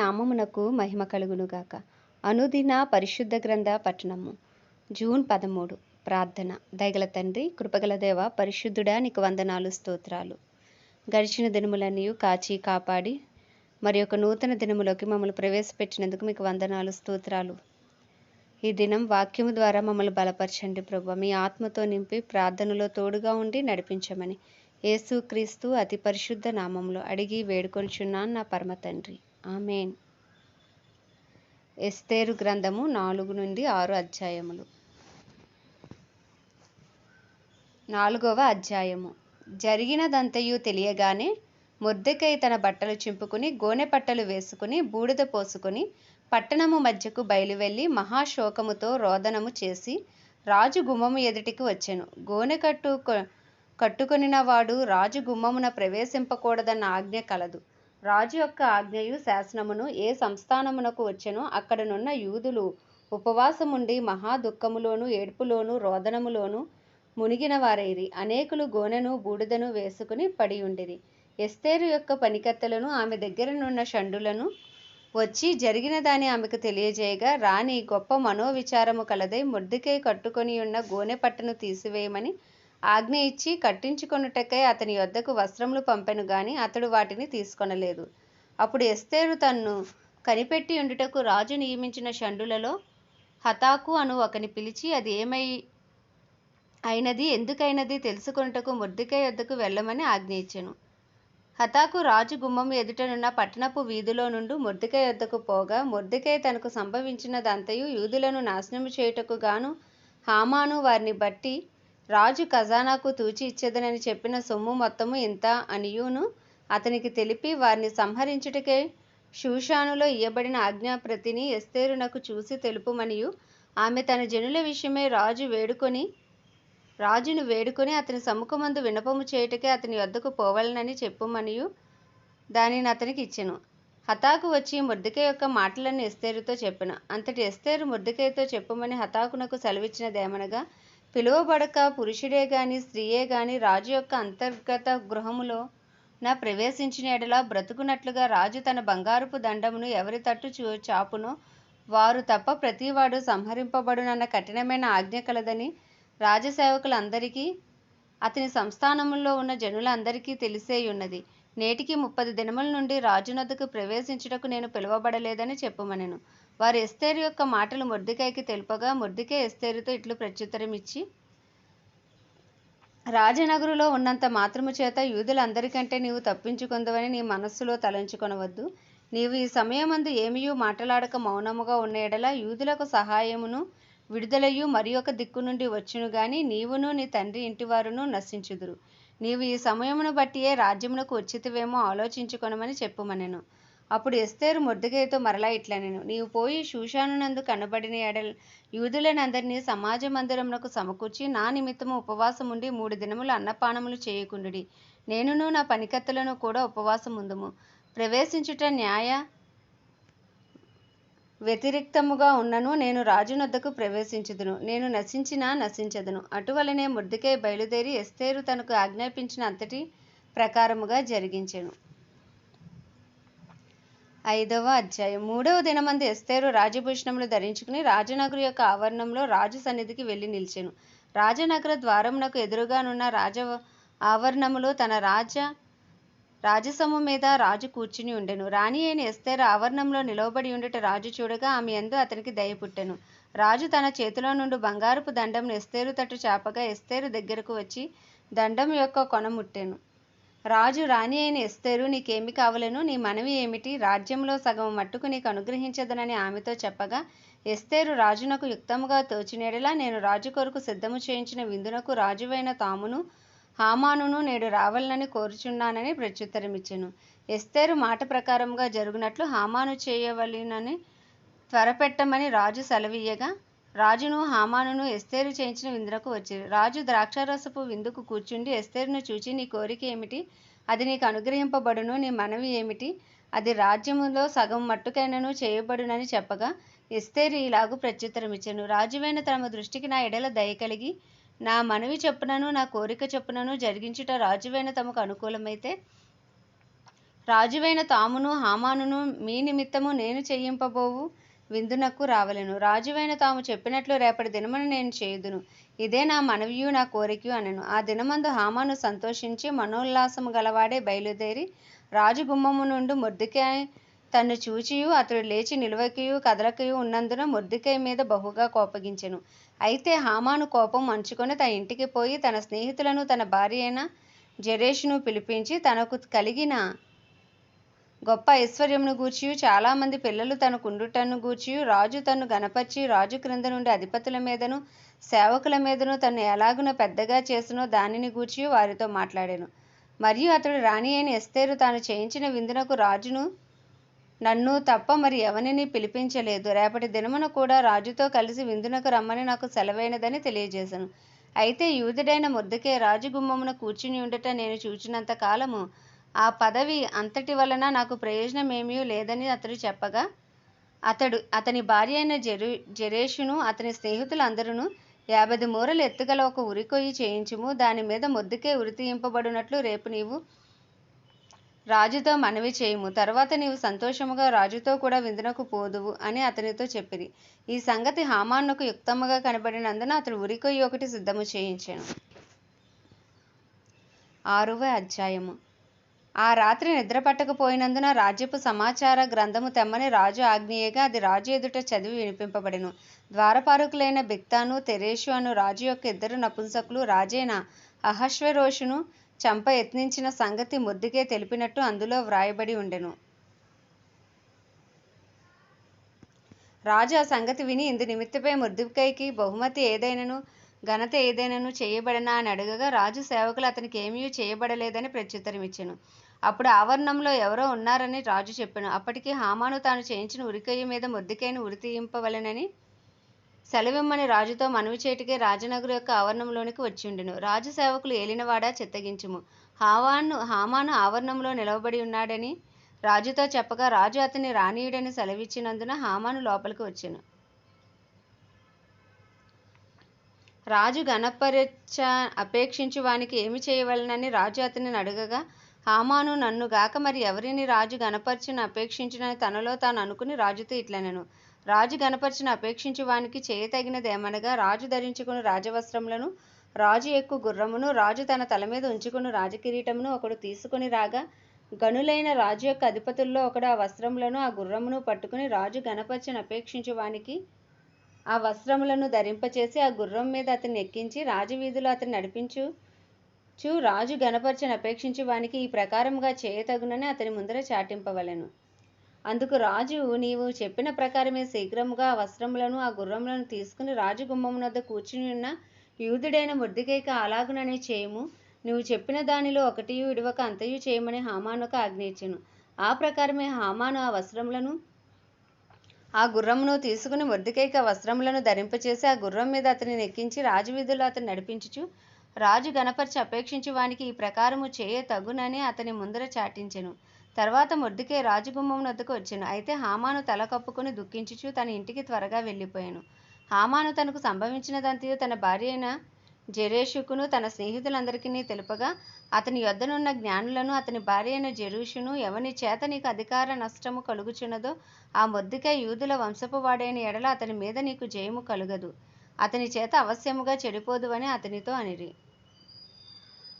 నామమునకు మహిమ కలుగునుగాక. అనుదిన పరిశుద్ధ గ్రంథ పట్టణము. జూన్ పదమూడు. ప్రార్థన. దయగల తండ్రి కృపగల దేవ పరిశుద్ధుడా నీకు వందనాలు స్తోత్రాలు. గడిచిన దినములన్నీ కాచి కాపాడి మరి యొక్క నూతన దినములోకి మమ్మల్ని ప్రవేశపెట్టినందుకు మీకు వందనాలు స్తోత్రాలు. ఈ దినం వాక్యము ద్వారా మమ్మల్ని బలపరచండి ప్రభు. మీ ఆత్మతో నింపి ప్రార్థనలో తోడుగా ఉండి నడిపించమని యేసు క్రీస్తు అతి పరిశుద్ధ నామంలో అడిగి వేడుకొనిచున్నాను నా పరమ తండ్రి. ఆమెన్. ఎస్తేరు గ్రంథము నాలుగు నుండి ఆరు అధ్యాయములు. నాలుగవ అధ్యాయము. జరిగినదంతయు తెలియగానే మొద్దెకై తన బట్టలు చింపుకుని గోనె పట్టలు వేసుకుని బూడిద పోసుకుని పట్టణము మధ్యకు బయలువెళ్ళి మహాశోకముతో రోదనము చేసి రాజు గుమ్మము ఎదుటికి వచ్చెను. గోనె కట్టు కట్టుకొనినవాడు రాజు గుమ్మమున ప్రవేశింపకూడదన్న ఆజ్ఞ కలదు. రాజు యొక్క ఆజ్ఞయు శాసనమును ఏ సంస్థానమునకు వచ్చెనో అక్కడనున్న యూదులు ఉపవాసముండి మహా దుఃఖములోను ఏడ్పులోను రోదనములోను మునిగిన వారైరి. అనేకులు గోనెను బూడిదను వేసుకుని పడి ఉండిరి ఎస్తేరు యొక్క పనికత్తెలను ఆమె దగ్గరనున్న షండులను వచ్చి జరిగిన దాని ఆమెకు తెలియజేయగా రాణి గొప్ప మనోవిచారము కలదై ముద్దుకై కట్టుకొని ఉన్న గోనె పట్టును తీసివేయమని ఆజ్ఞ ఇచ్చి కట్టించుకొనుటకై అతని వద్దకు వస్త్రములు పంపెను గాని అతడు వాటిని తీసుకొనలేదు. అప్పుడు ఎస్తేరు తన్ను కనిపెట్టి ఉండుటకు రాజు నియమించిన షండులలో హతాకు అను ఒకని పిలిచి అది ఏమై అయినది? ఎందుకైనది? తెలుసుకొనుటకు మొద్దుకై యొద్దకు వెళ్ళమని ఆజ్ఞ ఇచ్చెను. హతాకు రాజు గుమ్మం ఎదుటనున్న పట్టణపు వీధిలో నుండి మొర్దికై వద్దకు పోగా మొర్దికై తనకు సంభవించినదంతయు యూదులను నాశనము చేయుటకు గాను హామాను వారిని బట్టి రాజు ఖజానాకు తూచి ఇచ్చేదనని చెప్పిన సొమ్ము మొత్తము ఇంత అనియును? అతనికి తెలిపి వారిని సంహరించుటకే షూషానులో ఇయ్యబడిన ఆజ్ఞాప్రతిని ఎస్తేరునకు చూసి తెలుపుమనియు. ఆమె తన జనుల విషయమై రాజు వేడుకొని రాజును వేడుకొని అతని సముఖమందు వినపము చేయుటకే అతని వద్దకు పోవాలనని చెప్పుమనియు. దానిని అతనికి ఇచ్చెను. హతాకు వచ్చి ముర్దికే యొక్క మాటలను ఎస్తేరుతో చెప్పెను. అంతటి ఎస్తేరు ముర్దికేతో చెప్పమని హతాకునకు సెలవిచ్చినదేమనగా పిలువబడక పురుషుడే గాని స్త్రీయే గాని రాజు యొక్క అంతర్గత గృహములో నా ప్రవేశించిన ఎడల బ్రతుకున్నట్లుగా రాజు తన బంగారుపు దండమును ఎవరి తట్టు చూ చాపునో వారు తప్ప ప్రతివాడు సంహరింపబడునన్న కఠినమైన ఆజ్ఞ కలదని రాజసేవకులందరికీ అతని సంస్థానములో ఉన్న జనులందరికీ తెలిసేయున్నది. నేటికి ముప్పది దినముల నుండి రాజునొద్దకు ప్రవేశించుటకు నేను పిలువబడలేదని చెప్పుమనెను. వారు ఎస్తేరు యొక్క మాటలు మొర్దికాయకి తెలుపగా మొర్దికే ఎస్తేరుతో ఇట్లు ప్రత్యుత్తరం ఇచ్చి రాజనగరులో ఉన్నంత మాత్రము చేత యూదులందరికంటే నీవు తప్పించుకుందవని నీ మనస్సులో తలంచుకొనవద్దు. నీవు ఈ సమయమందు ఏమియూ మాట్లాడక మౌనముగా ఉన్న ఎడల యూదులకు సహాయమును విడుదలయు మరి ఒక దిక్కు నుండి వచ్చును గాని నీవును నీ తండ్రి ఇంటివారును నశించుదురు. నీవు ఈ సమయమును బట్టియే రాజ్యమునకు వచ్చితివేమో ఆలోచించుకొనమని చెప్పుమనెను. అప్పుడు ఎస్తేరు మొర్దుగైతో మరలా ఇట్లనెను నీవు పోయి శూషానునందు కనబడిన ఎడల్ యూదులనందరినీ సమాజ మందిరమునకు సమకూర్చి నా నిమిత్తము ఉపవాసముండి మూడు దినములు అన్నపానములు చేయకుండుడి. నేనును నా పనికత్తులను కూడా ఉపవాసముందుము. ప్రవేశించుట న్యాయ వ్యతిరిక్తముగా ఉన్నను నేను రాజునొద్దకు ప్రవేశించుదును. నేను నశించినా నశించదును. అటువలనే ముర్దికై బయలుదేరి ఎస్తేరు తనకు ఆజ్ఞాపించిన అంతటి ప్రకారముగా జరిగించెను. ఐదవ అధ్యాయం. మూడవ దినమందు ఎస్తేరు రాజభూషణములు ధరించుకుని రాజనగరు యొక్క ఆవరణంలో రాజు సన్నిధికి వెళ్ళి నిలిచెను. రాజనగర ద్వారమునకు ఎదురుగానున్న రాజ ఆవరణములో తన రాజ రాజసము మీద రాజు కూర్చుని ఉండెను. రాణి అయిన ఎస్తేరు ఆవరణంలో నిలవబడి ఉండుట రాజు చూడగా ఆమె ఎందు అతనికి దయ పుట్టెను. రాజు తన చేతిలో నుండి బంగారపు దండం ఎస్తేరు తట్టు చాపగా ఎస్తేరు దగ్గరకు వచ్చి దండం యొక్క కొనముట్టెను రాజు రాణి అయిన ఎస్తేరు నీకేమి కావలను? నీ మనవి ఏమిటి? రాజ్యంలో సగం మట్టుకు నీకు అనుగ్రహించదనని ఆమెతో చెప్పగా ఎస్తేరు రాజునకు యుక్తముగా తోచినేడలా నేను రాజు కొరకు సిద్ధము చేయించిన విందునకు రాజువైన తామును హామానును నేడు రావాలని కోరుచున్నానని ప్రత్యుత్తరమిచ్చెను. ఎస్తేరు మాట ప్రకారంగా జరుగునట్లు హామాను చేయవలెనని త్వరపెట్టమని రాజు సెలవీయగా రాజును హామానును ఎస్తేరు చేయించిన విందులకు వచ్చిరు. రాజు ద్రాక్షారసపు విందుకు కూర్చుండి ఎస్తేరును చూచి నీ కోరిక ఏమిటి? అది నీకు అనుగ్రహింపబడును నీ మనవి ఏమిటి? అది రాజ్యములో సగం మట్టుకైనను చేయబడునని చెప్పగా ఎస్తేరు ఇలాగు ప్రత్యుత్తరమిచ్చాను. రాజువైన తమ దృష్టికి నా ఎడల దయ కలిగి నా మనవి చెప్పునను నా కోరిక చెప్పునను జరిగించుట రాజువైన తమకు అనుకూలమైతే రాజువైన తామును హామానును మీ నిమిత్తము నేను చేయింపబోవు. విందునకు రావలెను. రాజువైన తాము చెప్పినట్లు రేపటి దినమున నేను చేయుదును. ఇదే నా మనవియు నా కోరికయు అనెను. ఆ దినమందు హామాను సంతోషించి మనోల్లాసము గలవాడే బయలుదేరి రాజు గుమ్మము నుండి మొర్దికాయ తన్ను చూచియు అతడు లేచి నిలువకియు కదలకయు ఉన్నందున మొర్దికై మీద బహుగా కోపగించెను. అయితే హామాను కోపం మంచుకొని తన ఇంటికి పోయి తన స్నేహితులను తన భార్య అయిన జరేష్ను పిలిపించి తనకు కలిగిన గొప్ప ఐశ్వర్యమును గూర్చియు. చాలామంది పిల్లలు తనకుండుటను గూర్చియు. రాజు తన్ను గణపరిచి రాజు క్రింద నుండి అధిపతుల మీదను సేవకుల మీదను తను ఎలాగున పెద్దగా చేసినో దానిని గూర్చి వారితో మాట్లాడాను. మరియు అతడు రాణి అయిన ఎస్తేరు తాను చేయించిన విందునకు రాజును నన్ను తప్ప మరి ఎవరిని పిలిపించలేదు. రేపటి దినమున కూడా రాజుతో కలిసి విందునకు రమ్మని నాకు సెలవైనదని తెలియజేశాను అయితే యూదుడైన ముద్దకే రాజు గుమ్మమున కూర్చుని ఉండట నేను చూచినంత కాలము ఆ పదవి అంతటి వలన నాకు ప్రయోజనమేమీ లేదని అతడు చెప్పగా అతడు అతని భార్య అయిన జెరు జెరేషును అతని స్నేహితులందరూ యాభై మూరలు ఎత్తుగల ఒక ఉరికొయ్యి చేయించుము. దాని మీద మొద్దుకే ఉరితీయింపబడినట్లు రేపు నీవు రాజుతో మనవి చేయుము. తర్వాత నీవు సంతోషముగా రాజుతో కూడా విందునకు పోదువు అని అతనితో చెప్పిరి. ఈ సంగతి హామాన్నుకు యుక్తముగా కనబడినందున అతడు ఉరికొయ్యి ఒకటి సిద్ధము చేయించాను. ఆరవ అధ్యాయము. ఆ రాత్రి నిద్రపట్టకపోయినందున రాజ్యపు సమాచార గ్రంథము తెమ్మని రాజు ఆజ్ఞేయగా అది రాజు ఎదుట చదివి వినిపింపబడెను. ద్వారపారకులైన బిక్తాను తెరేషు అను రాజు యొక్క ఇద్దరు నపుంసకులు రాజైన అహశ్వరోషును చంప యత్నించిన సంగతి ముద్దుకే తెలిపినట్టు అందులో వ్రాయబడి ఉండెను. రాజు ఆ సంగతి విని ఇందు నిమిత్తపై ముద్దుకైకి బహుమతి ఏదైనను ఘనత ఏదైనాను చేయబడనా అని అడగగా రాజు సేవకులు అతనికి ఏమీ చేయబడలేదని ప్రత్యుత్తరమిచ్చెను. అప్పుడు ఆవరణంలో ఎవరో ఉన్నారని రాజు చెప్పాను. అప్పటికి హామాను తాను చేయించిన ఉరికయ్య మీద ముద్దుకైన ఉరి తీయింపవలెనని సెలవిమ్మని రాజుతో మనవి చేటికే రాజనగరు యొక్క ఆవరణంలోనికి వచ్చిండెను రాజు సేవకులు ఏలినవాడా చిత్తగించుము. హావాను హామాను ఆవరణంలో నిలవబడి ఉన్నాడని రాజుతో చెప్పగా రాజు అతని రానీయుడని సెలవిచ్చినందున హామాను లోపలికి వచ్చాను. రాజు గణపరచ అపేక్షించు వానికి ఏమి చేయవలనని రాజు అతనిని అడగగా హామాను నన్ను గాక మరి ఎవరిని రాజు గణపరచును అపేక్షించునని తనలో తాను అనుకుని రాజుతో ఇట్లనెను. రాజు గణపరచును అపేక్షించు వానికి చేయతగినదేమనగా రాజు ధరించుకుని రాజవస్త్రములను రాజు ఎక్కు గుర్రమును రాజు తన తల మీద ఉంచుకుని రాజకిరీటమును ఒకడు తీసుకుని రాగా గనులైన రాజు యొక్క అధిపతుల్లో ఒకడు ఆ వస్త్రములను ఆ గుర్రమును పట్టుకుని రాజు గణపరచును అపేక్షించు వానికి ఆ వస్త్రములను ధరింపచేసి ఆ గుర్రం మీద అతన్ని ఎక్కించి రాజవీధిలో అతన్ని నడిపించు చు రాజు గణపరచని అపేక్షించి వానికి ఈ ప్రకారముగా చేయతగునని అతని ముందర చాటింపవలెను. అందుకు రాజు నీవు చెప్పిన ప్రకారమే శీఘ్రముగా ఆ వస్త్రములను ఆ గుర్రములను తీసుకుని రాజు గుమ్మం వద్ద కూర్చుని ఉన్న యూదుడైన ముద్దికైక అలాగునని చేయము. నువ్వు చెప్పిన దానిలో ఒకటి విడవక అంతయు చేయమని హామానుకు ఆజ్ఞయించెను ఆ ప్రకారమే హామాను ఆ వస్త్రములను ఆ గుర్రమును తీసుకుని మొద్దుకైక వస్త్రములను ధరింపచేసి ఆ గుర్రం మీద అతనిని ఎక్కించి రాజవీధుల్లో అతను నడిపించుచు రాజు గణపరిచి అపేక్షించి వానికి ఈ ప్రకారము చేయ తగునని అతని ముందర చాటించెను. తర్వాత మొద్దుకే రాజగుమ్మం వద్దకు వచ్చాను. అయితే హామాను తల కప్పుకుని దుఃఖించుచు తన ఇంటికి త్వరగా వెళ్ళిపోయాను. హామాను తనకు సంభవించినదంతయు తన భార్య అయిన జెరేషుకును తన స్నేహితులందరికీ తెలుపగా అతని యొద్దనున్న జ్ఞానులను అతని భార్యను జెరూషును ఎవని చేత నీకు అధికార నష్టము కలుగుచున్నదో ఆ మొద్దుకై యూదుల వంశపు వాడైన ఎడల అతని మీద నీకు జయము కలుగదు. అతని చేత అవశ్యముగా చెడిపోదు అని అతనితో అనిరి.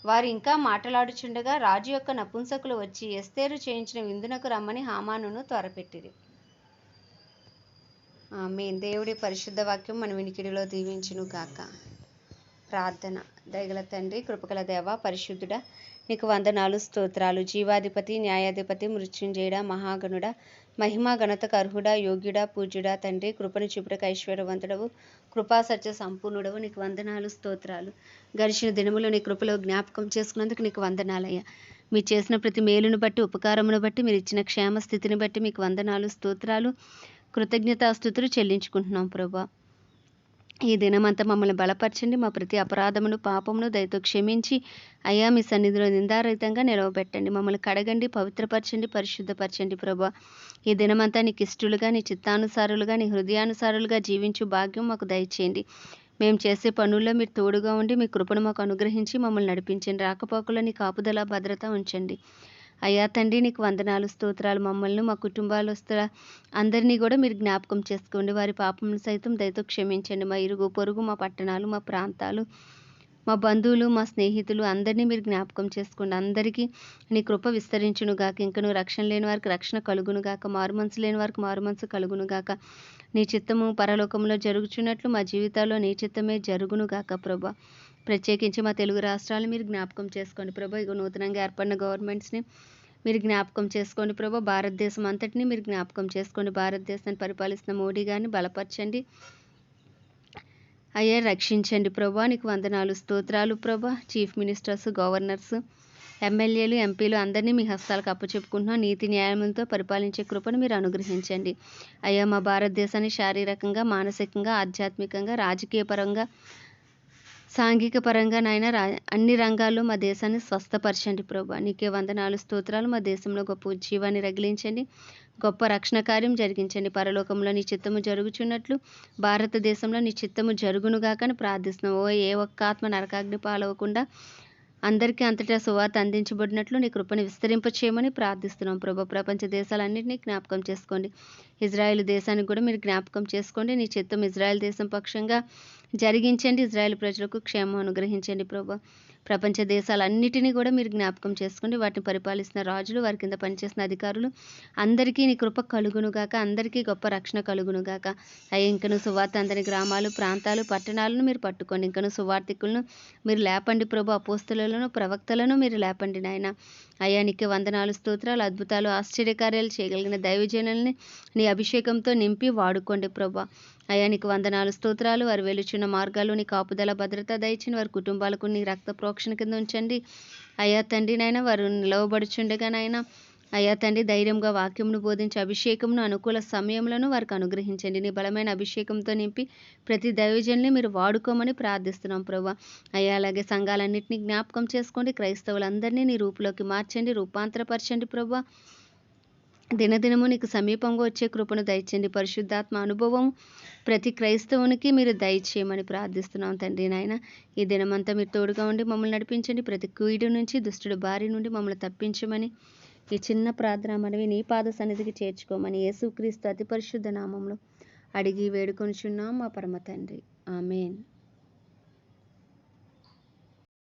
వారు ఇంకా మాట్లాడుచుండగా రాజు యొక్క నపుంసకులు వచ్చి ఎస్తేరు చేయించిన విందునకు రమ్మని హామానును త్వరపెట్టిరి. ఆమె దేవుడి పరిశుద్ధ వాక్యం మన వినికిడిలో దీవించును గాక ప్రార్థన. దయగల తండ్రి కృపగల దేవ పరిశుద్ధుడ నీకు వందనాలు స్తోత్రాలు. జీవాధిపతి న్యాయాధిపతి మృత్యుంజయుడ మహాగణుడ మహిమా గణతకు అర్హుడ యోగ్యుడ పూజ్యుడ తండ్రి కృపను చూపుటకు ఐశ్వర్యవంతుడవు కృపా సత్య సంపూర్ణుడవు. నీకు వందనాలు స్తోత్రాలు. గడిచిన దినములో నీ కృపలో జ్ఞాపకం చేసుకున్నందుకు నీకు వందనాలయ్యా. మీరు చేసిన ప్రతి మేలును బట్టి ఉపకారమును బట్టి మీరు ఇచ్చిన క్షేమ స్థితిని బట్టి మీకు వందనాలు స్తోత్రాలు. కృతజ్ఞతాస్థుతులు చెల్లించుకుంటున్నాం ప్రభా. ఈ దినమంతా మమ్మల్ని బలపరచండి. మా ప్రతి అపరాధమును పాపమును దయతో క్షమించి అయ్యా మీ సన్నిధిలో నిందారహితంగా నిలవబెట్టండి. మమ్మల్ని కడగండి పవిత్రపరచండి పరిశుద్ధపరచండి ప్రభా. ఈ దినమంతా నీకు ఇష్టలుగా నీ చిత్తానుసారులుగా నీ హృదయానుసారులుగా జీవించు భాగ్యం మాకు దయచేయండి. మేము చేసే పనుల్లో మీరు తోడుగా ఉండి మీ కృపను మాకు అనుగ్రహించి మమ్మల్ని నడిపించండి. రాకపోకలో నీ కాపుదల భద్రత ఉంచండి. అయ్యా తండ్రి నీకు వందనాలు స్తోత్రాలు. మమ్మల్ని మా కుటుంబాలు వస్తున్న అందరినీ కూడా మీరు జ్ఞాపకం చేసుకోండి. వారి పాపములు సైతం దయతో క్షమించండి. మా ఇరుగు పొరుగు మా పట్టణాలు మా ప్రాంతాలు మా బంధువులు మా స్నేహితులు అందరినీ మీరు జ్ఞాపకం చేసుకోండి. అందరికీ నీ కృప విస్తరించును గాక. ఇంకను రక్షణ లేని వారికి రక్షణ కలుగును గాక. మారు మనసు లేని వారికి మారు మనసు కలుగును గాక. నీ చిత్తము పరలోకంలో జరుగుచున్నట్లు మా జీవితాల్లో నీ చిత్తమే జరుగును గాక ప్రభా. ప్రత్యేకించి మా తెలుగు రాష్ట్రాలు మీరు జ్ఞాపకం చేసుకోండి ప్రభా. ఇక నూతనంగా ఏర్పడిన గవర్నమెంట్స్ని మీరు జ్ఞాపకం చేసుకోండి ప్రభా. భారతదేశం అంతటిని మీరు జ్ఞాపకం చేసుకోండి. భారతదేశాన్ని పరిపాలిస్తున్న మోడీ గారిని బలపరచండి. అయ్యా రక్షించండి ప్రభా. నీకు వందనాలు స్తోత్రాలు ప్రభా. చీఫ్ మినిస్టర్స్ గవర్నర్స్ ఎమ్మెల్యేలు ఎంపీలు అందరినీ మీ హస్తాలకు అప్పచెప్పుకుంటున్నాం. నీతి న్యాయములతో పరిపాలించే కృపను మీరు అనుగ్రహించండి. అయ్యా మా భారతదేశాన్ని శారీరకంగా మానసికంగా ఆధ్యాత్మికంగా రాజకీయ పరంగా సాంఘిక పరంగా నాయన అన్ని రంగాల్లో మా దేశాన్ని స్వస్థపరచండి ప్రభా. నీకే వందనాలు స్తోత్రాలు. మా దేశంలో గొప్ప ఉజ్జీవాన్ని రగిలించండి. గొప్ప రక్షణ కార్యం జరిగించండి. పరలోకంలో నీ చిత్తము జరుగుచున్నట్లు భారతదేశంలో నీ చిత్తము జరుగునుగాకని ప్రార్థిస్తున్నాం. ఓ ఏ ఒక్క ఆత్మ నరకాగ్ని పాలవకుండా అందరికీ అంతటా సువార్త అందించబడినట్లు నీ కృపను విస్తరింపచేయమని ప్రార్థిస్తున్నాం. ప్రభా ప్రపంచ దేశాలన్నింటినీ జ్ఞాపకం చేసుకోండి. ఇజ్రాయెల్ దేశానికి కూడా మీరు జ్ఞాపకం చేసుకోండి. నీ చిత్తం ఇజ్రాయెల్ దేశం పక్షంగా జరిగించండి. ఇజ్రాయెల్ ప్రజలకు క్షేమం అనుగ్రహించండి ప్రభా. ప్రపంచ దేశాలన్నిటినీ కూడా మీరు జ్ఞాపకం చేసుకోండి. వాటిని పరిపాలిస్తున్న రాజులు వారి కింద పనిచేసిన అధికారులు అందరికీ నీ కృప కలుగునుగాక అందరికీ గొప్ప రక్షణ కలుగునుగాక అయ్యా ఇంకను సువార్త అందని గ్రామాలు ప్రాంతాలు పట్టణాలను మీరు పట్టుకోండి. ఇంకను సువార్థికులను మీరు లేపండి ప్రభు. అపోస్తులను ప్రవక్తలను మీరు లేపండి నాయన. అయ్యా నీకు వందనాలు స్తోత్రాలు అద్భుతాలు ఆశ్చర్యకార్యాలు చేయగలిగిన దైవజనుల్ని నీ అభిషేకంతో నింపి వాడుకోండి ప్రభా. అయ్యా నీకు వందనాలు స్తోత్రాలు వారు వెలుచున్న మార్గాలు నీ కాపుదల భద్రత దయచిన వారి కుటుంబాలకు నీ రక్త ప్రోక్షణ కింద ఉంచండి. అయ్యా తండ్రి నాయన వారు నిలవబడుచుండగా నాయన అయ్యా తండ్రి ధైర్యంగా వాక్యమును బోధించి అభిషేకమును అనుకూల సమయంలో వారికి అనుగ్రహించండి. నీ బలమైన అభిషేకంతో నింపి ప్రతి దైవజన్ని మీరు వాడుకోమని ప్రార్థిస్తున్నాం ప్రభా. అయ్యా అలాగే సంఘాలన్నింటినీ జ్ఞాపకం చేసుకోండి. క్రైస్తవులందరినీ నీ రూపులోకి మార్చండి రూపాంతరపరచండి ప్రభా. దినదినము నీకు సమీపంగా వచ్చే కృపను దయచండి పరిశుద్ధాత్మ అనుభవం ప్రతి క్రైస్తవునికి మీరు దయచేయమని ప్రార్థిస్తున్నాం తండ్రి నాయన. ఈ దినమంతా మీరు తోడుగా ఉండి మమ్మల్ని నడిపించండి. ప్రతి కీడు నుంచి దుష్టుడు బారి నుండి మమ్మల్ని తప్పించమని ఈ చిన్న ప్రార్థన మనవి నీ పాద సన్నిధికి చేర్చుకోమని యేసుక్రీస్తు అతి పరిశుద్ధ నామంలో అడిగి వేడుకొనిచున్నాం మా పరమ తండ్రి. ఆమెన్.